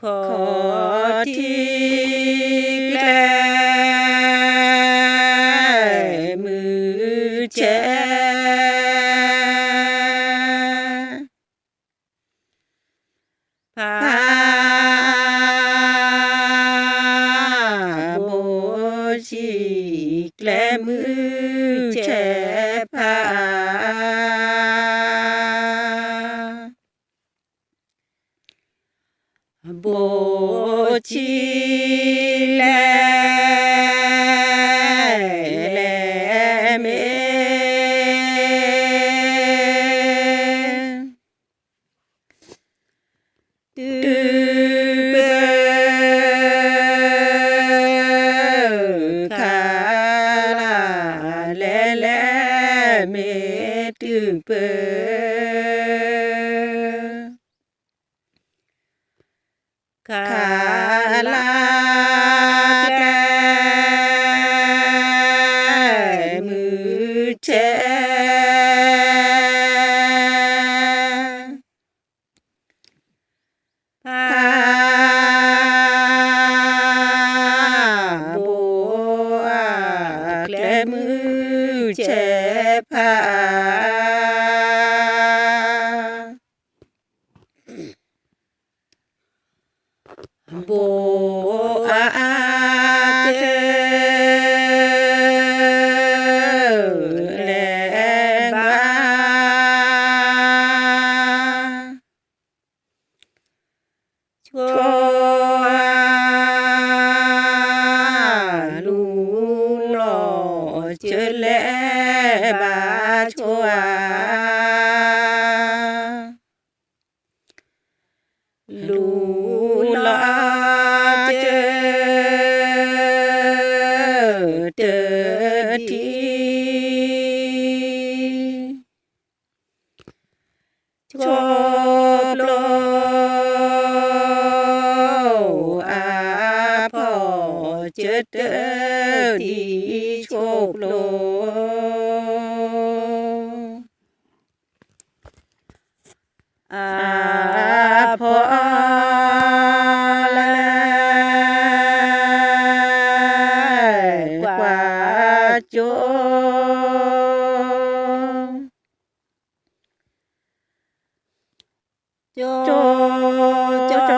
ขอที่แกลมือแชพาโบชีแกลมือ โค ชั โจโจโจ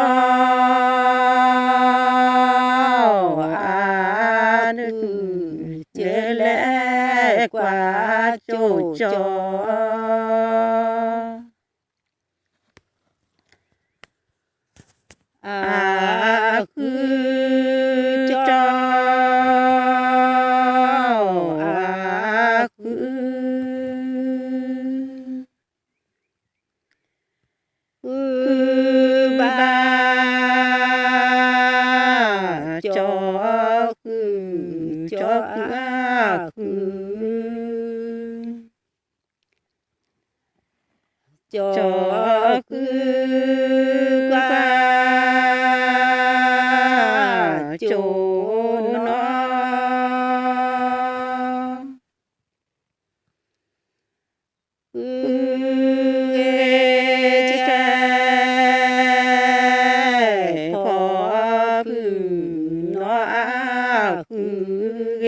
อานึกเจแลกว่าโจโจอาคือ จอคืออาคือจอคือกว่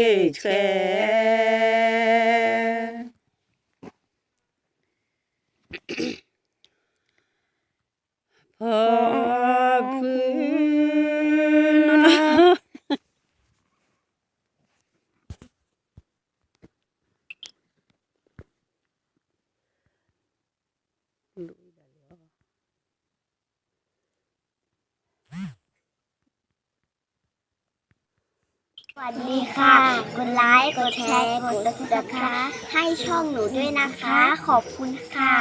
าโจนอคือเอแจพอพื้นออาคือเอแจพอพื้นอ สวัสดีค่ะ กดไลค์ กดแชร์ กดติดตามให้ช่องหนูด้วยนะคะ ขอบคุณค่ะ